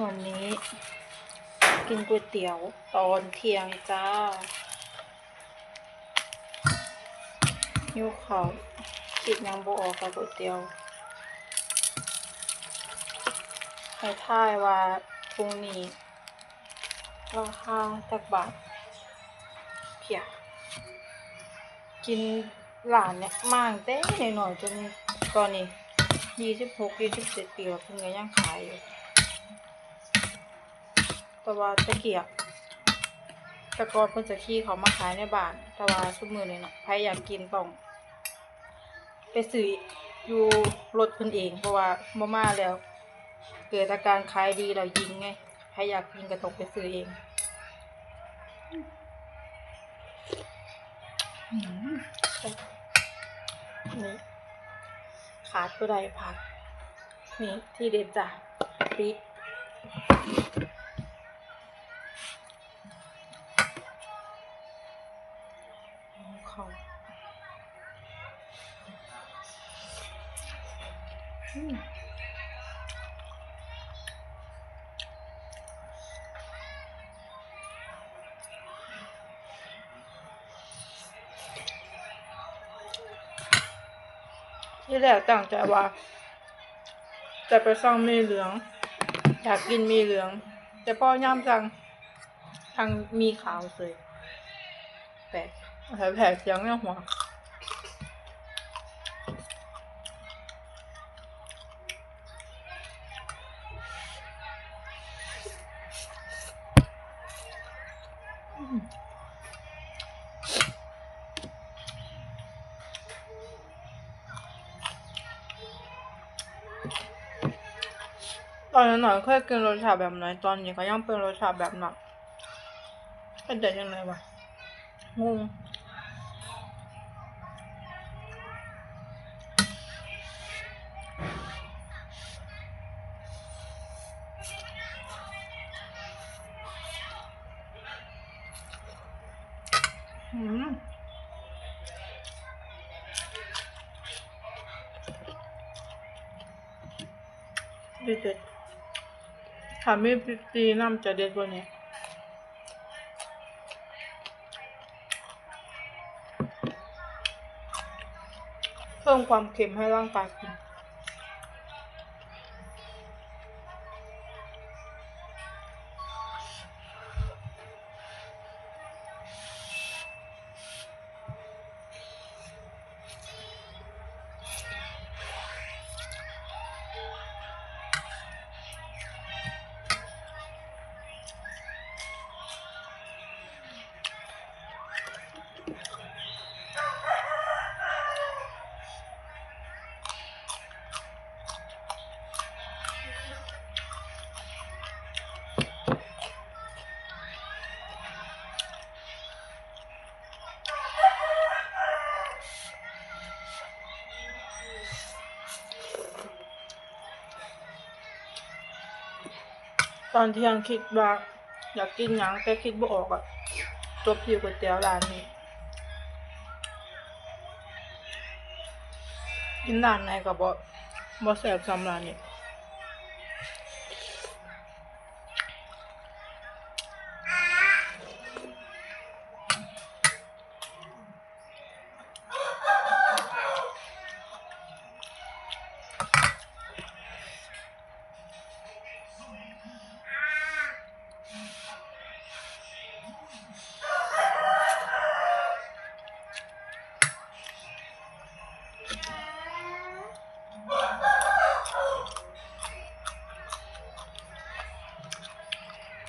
วันนี้กินก๋วยเตี๋ยวตอนเที่ยงจ้าหิวเขาคิดยังบ่ออกกับก๋วยเตี๋ยวให้ท่ายว่าพรุ่งนี้ราคาจักบาทเพียกินหลานเนี่ยมางเต้หน่อยๆจนตอนนี้ยี่สิบหกยี่สิบเจ็ดปีแล้วเพิ่งยังขายอยู่ แต่ว่าตะเกียบตะกอนเพิ่นจะขี้เขามาขายในบ้าน แต่ว่าซุมื้อนี้เนาะใครอยากกินต้อง ไปซื้ออยู่รถเพิ่นเอง เพราะว่าบ่มาแล้ว เกิดอาการขายดีแล้วยิงไงใครอยากกินก็ต้องไปซื้อเองนี่ขาดตัวใดผัก นี่ที่เด็ดจ้ะพ เขาอืมที่แรกตั้งใจว่า จะไปสั่งมีเหลือง อยากกินมีเหลือง แต่พอย่ำสั่งทางมีขาวเลย แปลกแผลแผลเสียงในหัวตอนนั้นหน่อยเคยกินรสชาติแบบไหนตอนนี้ก็ยังเป็นรสชาติแบบนั้นเป็นเด็ดยังไงวะ งงอืมเด็ดเด็ดถ้าไม่ปีน้ำจะเด็ดกว่านี้ เพิ่มความเค็มให้ร่างกายคุณ ตอนเที่ยงคิดว่า อยากกินหยังแต่คิดบ่ออกอะจบที่ก๋วยเตี๋ยวร้านนี้ กินร้านไหนก็บ่บ่แซ่บสำร้านนี้